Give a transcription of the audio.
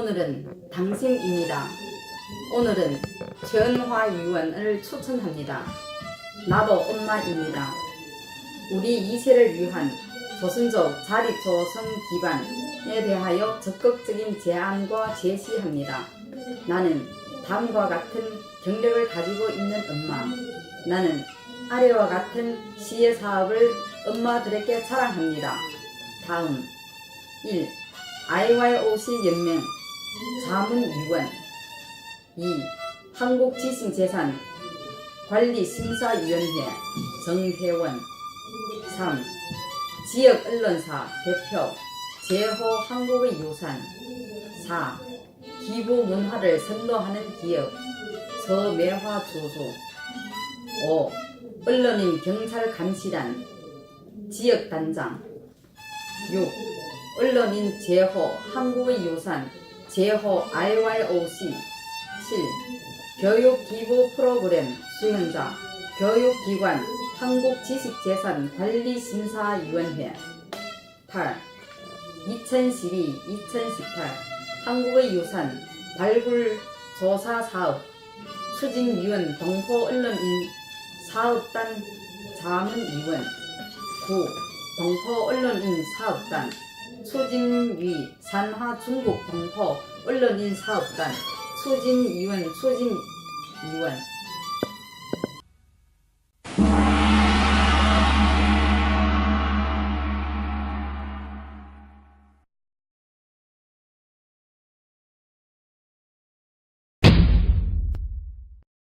오늘은 당생입니다. 오늘은 최은화 의원을 추천합니다. 나도 엄마입니다. 우리 이세를 위한 조선족 자립조성 기반에 대하여 적극적인 제안과 제시합니다. 나는 다음과 같은 경력을 가지고 있는 엄마. 나는 아래와 같은 시의 사업을 엄마들에게 자랑합니다. 다음 1. IYOC 연맹 자문위원 2. 한국지식재산 관리심사위원회 정회원 3. 지역 언론사 대표 제호 한국의 유산 4. 기부 문화를 선도하는 기업 서매화 주소 5. 언론인 경찰 감시단 지역단장 6. 언론인 제호 한국의 유산 제호 IYOC 7. 교육 기부 프로그램 수행자 교육기관 한국지식재산관리심사위원회 8. 2012-2018 한국의 유산 발굴 조사 사업 추진위원 동포언론인 사업단 자문위원 9. 동포 언론인 사업단 추진위 산하 중국 동포 언론인 사업단 추진위원 추진위원